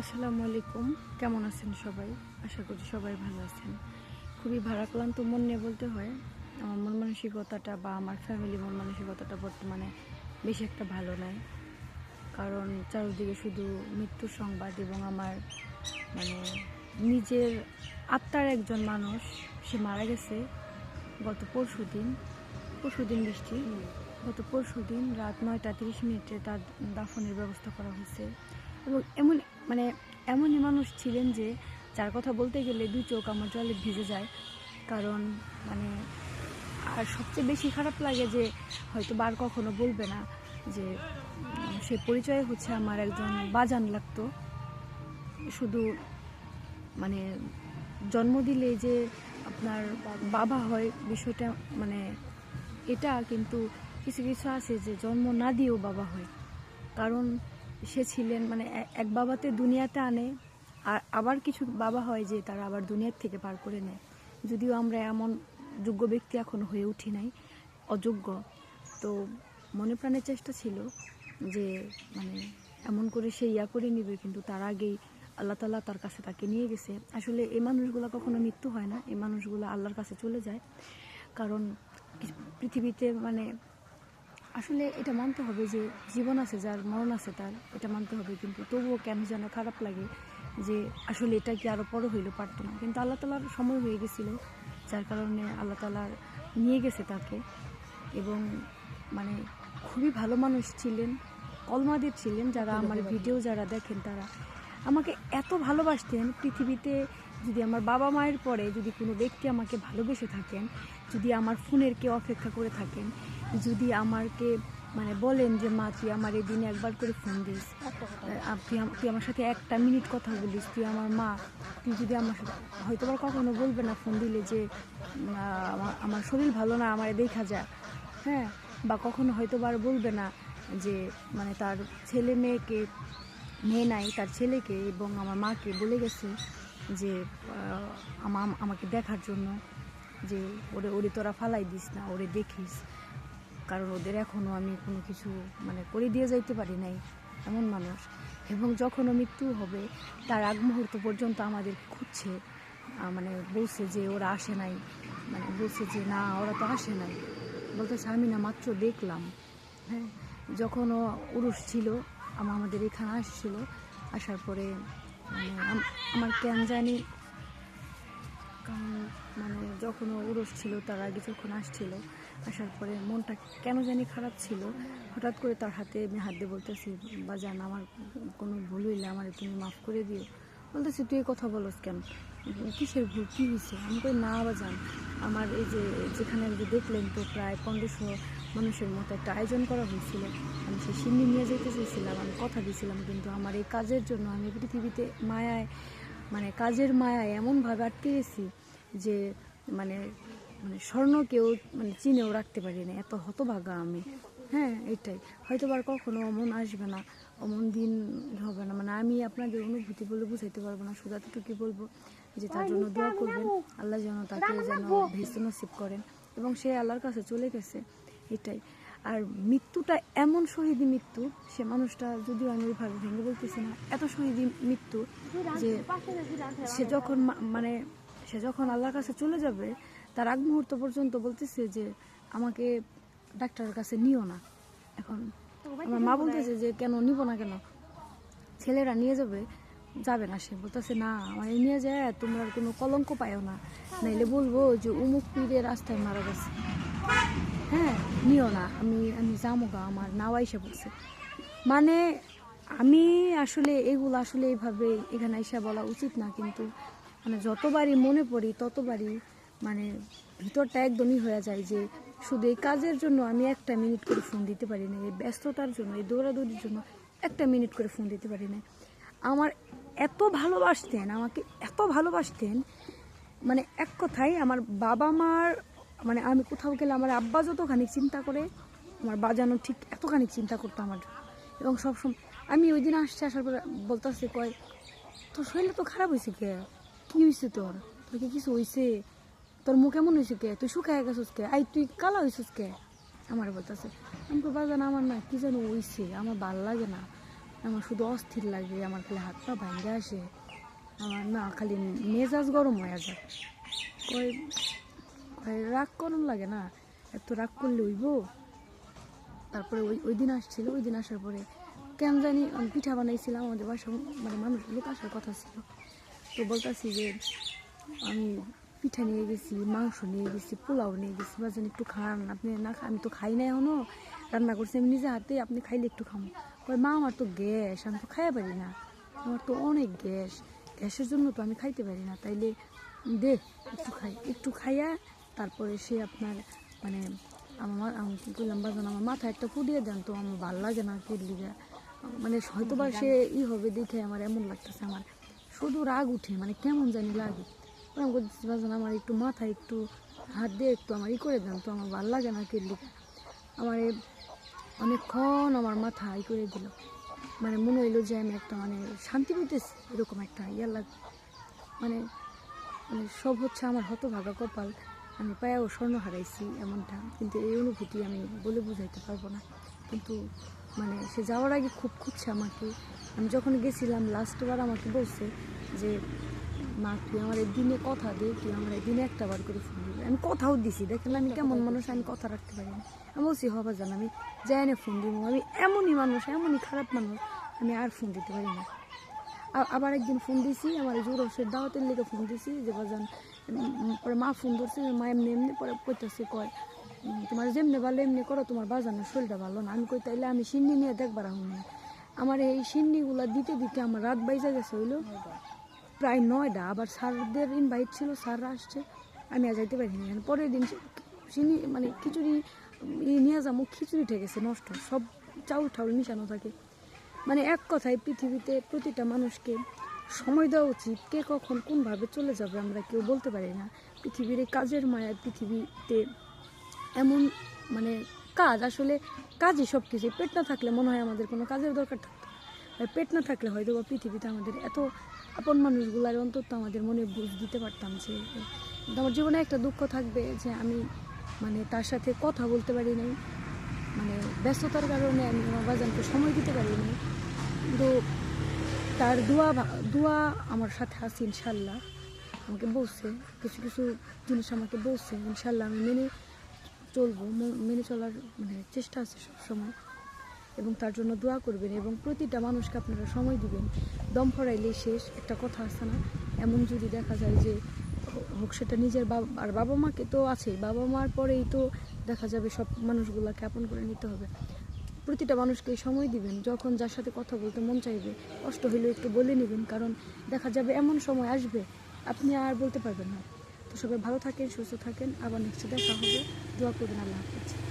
আসসালামু আলাইকুম। কেমন আছেন সবাই? আশা করি সবাই ভালো আছেন। খুবই ভারাক্লান্ত মন নিয়ে বলতে হয়, আমার মন মানসিকতাটা বা আমার ফ্যামিলি মন মানসিকতাটা বর্তমানে বেশি একটা ভালো নয় কারণ চারিদিকে শুধু মৃত্যুর সংবাদ এবং আমার মানে নিজের আত্মার একজন মানুষ, সে মারা গেছে গত পরশু দিন পরশু দিন বৃষ্টি। গত পরশু দিন রাত নয়টা তিরিশ মিনিটে তার দাফনের ব্যবস্থা করা হয়েছে। এবং এমন মানে এমনই মানুষ ছিলেন যে, যার কথা বলতে গেলে দুই চোখ আমার জলে ভিজে যায়। কারণ মানে আর সবচেয়ে বেশি খারাপ লাগে যে, হয়তো বার কখনো বলবে না যে সে পরিচয় হচ্ছে আমার একজন বাজান লাগতো। শুধু মানে জন্ম দিলে যে আপনার বাবা হয় বিষয়টা মানে এটা, কিন্তু কিছু কিছু আছে যে জন্ম না দিয়েও বাবা হয়। কারণ সে ছিলেন মানে এক বাবাতে দুনিয়াতে আনে, আর আবার কিছু বাবা হয় যে তারা আবার দুনিয়ার থেকে পার করে নেয়। যদিও আমরা এমন যোগ্য ব্যক্তি এখন হয়ে উঠি নাই, অযোগ্য। তো মনে প্রাণের চেষ্টা ছিল যে মানে এমন করে সে ইয়া করে নিবে, কিন্তু তার আগেই আল্লাহ তালা তার কাছে তাকে নিয়ে গেছে। আসলে এই মানুষগুলো কখনো মৃত্যু হয় না, এই মানুষগুলো আল্লাহর কাছে চলে যায়। কারণ পৃথিবীতে মানে আসলে এটা মানতে হবে যে জীবন আছে যার মরণ আছে তার এটা মানতে হবে। কিন্তু তবুও কেন যেন খারাপ লাগে যে আসলে এটা কি আরও বড় হইল পারতো না কিন্তু আল্লাহ তালার সময় হয়ে গেছিল যার কারণে আল্লাহ তালার নিয়ে গেছে তাকে। এবং মানে খুবই ভালো মানুষ ছিলেন কলমাদের ছিলেন যারা আমার ভিডিও যারা দেখেন তারা। আমাকে এত ভালোবাসতেন পৃথিবীতে যদি আমার বাবা মায়ের পরে যদি কোনো ব্যক্তি আমাকে ভালোবেসে থাকেন, যদি আমার ফোনের কে অপেক্ষা করে থাকেন, যদি আমাকে মানে বলেন যে, মা, তুই আমার এই দিনে একবার করে ফোন দিস। তুই তুই আমার সাথে একটা মিনিট কথা বলিস। তুই আমার মা, তুই যদি আমার হয়তো বা কখনো বলবে না ফোন দিলে যে আমার- শরীর ভালো না, আমার দেখা যায় হ্যাঁ? বা কখনো হয়তো বা আর বলবে না যে মানে তার ছেলে মেয়েকে, মেয়ে নাই, তার ছেলেকে এবং আমার মাকে বলে গেছে। যে আমাকে দেখার জন্য যে, ওরে ওরে তোরা ফালাই দিস না, ওরে দেখিস। কারণ ওদের এখনও আমি কোনো কিছু মানে করে দিয়ে যাইতে পারি নাই, এমন মানুষ। এবং যখন ও মৃত্যু হবে, তার আগ মুহূর্ত পর্যন্ত আমাদের খুঁজছে মানে বলছে যে, ওরা আসে নাই। মানে বলছে যে, না, ওরা তো আসে নাই। বলতেছে, আমি না মাত্র দেখলাম। হ্যাঁ যখন উরুষ ছিল, আমা- আমাদের এখানে আসছিল, আসার পরে আমার কেন জানি মানে যখন উরস ছিল, তার আগে যখন আসছিল, আসার পরে মনটা কেন জানি খারাপ ছিল। হঠাৎ করে তার হাতে আমি হাত দিয়ে বলতেছি, বা জান, আমার কোনো ভুল হইলে আমার তুমি মাফ করে দিও। বলতেছি, তুই কথা বলস কেন? কিসের ভুল? কী হয়েছে আমি কই, না বা জান, আমার এই যে, যেখানে যে দেখলেন তো প্রায় পনেরোশো মানুষের মতো একটা আয়োজন করা হয়েছিল। আমি সেই সিন্নি নিয়ে যেতে চেয়েছিলাম, আমি কথা দিয়েছিলাম, কিন্তু আমার এই কাজের জন্য আমি পৃথিবীতে মায়ায় মানে কাজের মায়ায় এমনভাবে আটকে গেছি যে মানে মানে স্বর্ণকেও মানে চিনেও রাখতে পারি না এত হতভাগা আমি। হ্যাঁ এটাই। হয়তো আর কখনো অমন আসবে না, অমন দিন হবে না। মানে আমি আপনাদের অনুভূতি বলে বুঝাইতে পারব না, শুধু এতটুকু বলব যে, তার জন্য দোয়া করবেন। আল্লাহ যেন তাকে যেন ভেসে নসিব করেন। এবং সে আল্লাহর কাছে চলে গেছে। এটাই। আর মৃত্যুটা এমন শহীদী মৃত্যু সে মানুষটা যদিও আমি ওইভাবে ভেঙে বলতেছি না এত শহীদি মৃত্যু যে সে যখন মানে সে যখন আল্লাহর কাছে চলে যাবে তার আগ মুহূর্ত পর্যন্ত বলতেছে যে আমাকে ডাক্তারের কাছে নিও না। এখন আমার মা বলতেছে যে কেন নিব না কেন? ছেলেরা নিয়ে যাবে যাবে না সে। বলতেছে না আমার নিয়ে যায় তোমরা কোনো কলঙ্ক পাইও না। নাইলে বলব যে উমুক পীরের রাস্তায় মারা গেছে। হ্যাঁ নিও না। আমি আমি যাব গা আমার নাও এসে বলছে। মানে আমি আসলে এগুলো আসলে এইভাবে এখানে এসে বলা উচিত না, কিন্তু মানে যতবারই মনে পড়ি, ততবারই মানে ভিতরটা একদমই হয়ে যায় যে শুধু এই কাজের জন্য আমি একটা মিনিট করে ফোন দিতে পারি না, এই ব্যস্ততার জন্য, এই দৌড়াদৌড়ির জন্য একটা মিনিট করে ফোন দিতে পারি না। আমার এত ভালোবাসতেন, আমাকে এত ভালোবাসতেন মানে এক কথায় আমার বাবা মার মানে আমি কোথাও গেলে আমার আব্বা যতখানি চিন্তা করে, আমার বাজানো ঠিক এতখানি চিন্তা করতো আমার। এবং সবসময়, আমি ওই দিন আসছে, আসার পরে বলতেছে, কয়, তোর শরীরটা তো খারাপ হয়েছে কে? কি হয়েছে তোর? তোর কি কিছু হয়েছে? তোর মুখ এমন হয়েছে কে? তুই শুকায় গেছিস কে? আই, তুই কালা হয়েছিস কে? আমার বলতেছে, আমি তো বাজান, আমার না কি যেন হয়েছে? আমার ভালো লাগে না। আমার শুধু অস্থির লাগে, আমার খালি হাত পা ভাঙ্গে আসে। আমার না, খালি মেজাজ গরম হয়ে যায়। কই কই রাগ করুন লাগে না। এত রাগ করলে হইব? তারপরে ওই ওই দিন আসছিল, ওই দিন আসার পরে কেন জানি পিঠা বানাইছিলাম, আমাদের বাসা মানে মানুষ লোক আসার কথা ছিল। তো বলতেছি যে আমি পিঠা নিয়ে গেছি, মাংস নিয়ে গেছি, পোলাও নিয়ে গেছি, বা যেন একটু খান। আপনি না আমি তো খাই না এখনও, রান্না করছি, আমি নিজে হাতে আপনি খাইলে একটু খামো। কয়, মা, আমার তো গ্যাস, আমি তো খাইয়া পারি না। আমার তো অনেক গ্যাস, গ্যাসের জন্য তো আমি খাইতে পারি না। তাইলে দে, একটু খাই। একটু খাইয়া তারপরে সে আপনার মানে আমার, আমি করলাম বাজান আমার মাথায় একটা ফুদিয়ে দেন তো, আমার ভালো লাগে না কেটলিগা মানে হয়তো বা সে ই হবে দেখে আমার এমন লাগতেছে আমার। শুধু রাগ উঠে মানে কেমন জানি লাগে। আমি বলতেছি আমার একটু মাথায় একটু হাত দিয়ে একটু আমার ই করে দেন তো, আমার ভালো লাগে না কেটলিগা আমার অনেকক্ষণ আমার মাথা ই করে দিল। মানে মনে হইল যে আমি একটা মানে শান্তি পেতেছি এরকম একটা ইয়া লাগ মানে মানে সব হচ্ছে আমার হতভাগা কপাল। আমি পায়েও স্বর্ণ হারাইছি এমনটা। কিন্তু এই অনুভূতি আমি বলে বুঝাইতে পারব না। কিন্তু মানে সে যাওয়ার আগে খুব খুঁজছে আমাকে। আমি যখন গেছিলাম লাস্টবার আমাকে বলছে যে মা তুই আমার এই দিনে কথা দে তুই আমার এই দিনে একটা বার করে ফোন দিবি। আমি কথাও দিছি দেখেন আমি কেমন মানুষ আমি কথা রাখতে পারি না। আমি বলছি হবা জান আমি যাই না ফোন দিব। আমি এমনই মানুষ এমনই খারাপ মানুষ আমি আর ফোন দিতে পারি না। আবার একদিন ফোন দিছি আমার জোর হোসের দাওয়াতের লেগে ফোন দিছি যে বাজান পরে মা ফোন ধরছে, মা এমনি এমনি পরে কইতেছে, কয় তোমার যেমনি ভালো এমনি করো, তোমার বাজানের শরীরটা ভালো না। আমি কই, তাইলে আমি সিন্নি নিয়ে দেখবার আহুন আমার এই সিন্নিগুলা দিতে দিতে আমার রাত বাইজা গেছে হইল প্রায় নয়টা। আবার স্যারদের ইনভাইট ছিল স্যাররা আসছে, আমি আর যাইতে পারিনি। পরের দিন চিনি মানে খিচুড়ি নিয়ে যাব, খিচুড়ি ঠেকেছে নষ্ট। সব চাউল ঠাউল মিশানো থাকে। মানে এক কথায় পৃথিবীতে প্রতিটা মানুষকে সময় দেওয়া উচিত, কে কখন কোনভাবে চলে যাবে আমরা কেউ বলতে পারি না। পৃথিবীর এই কাজের মায়া, পৃথিবীতে এমন মানে কাজ, আসলে কাজই সব কিছু পেট না থাকলে মনে হয় আমাদের কোনো কাজের দরকার থাকতো। পেট না থাকলে হয়তো বা পৃথিবীতে আমাদের এত আপন মানুষগুলার অন্তত আমাদের মনে বুঝ দিতে পারতাম যে আমার জীবনে একটা দুঃখ থাকবে যে আমি মানে তার সাথে কথা বলতে পারি নাই। মানে ব্যস্ততার কারণে আমি আমার বাজানকে সময় দিতে পারি নাই। কিন্তু তার দোয়া দোয়া আমার সাথে আছে ইনশাল্লাহ। আমাকে বলছে, কিছু কিছু জিনিস আমাকে বলছে, ইনশাল্লাহ আমি মেনে চলবো মেনে চলার মানে চেষ্টা আছে সবসময়। এবং তার জন্য দোয়া করবেন এবং প্রতিটা মানুষকে আপনারা সময় দিবেন। দম ফরাইলেই শেষ, একটা কথা আছে না? এমন যদি দেখা যায় যে হোক সেটা নিজের বাবা আর বাবা মাকে তো আছেই বাবা মার পরেই তো দেখা যাবে সব মানুষগুলোকে আপন করে নিতে হবে। প্রতিটা মানুষকে সময় দিবেন, যখন যার সাথে কথা বলতে মন চাইবে, কষ্ট হইলেও একটু বলে নেবেন, কারণ দেখা যাবে এমন সময় আসবে, আপনি আর বলতে পারবেন না। তো সবাই ভালো থাকেন, সুস্থ থাকেন, আবার নেক্সট দেখা হবে। দোয়া করবেন, আল্লাহ হাফিজ।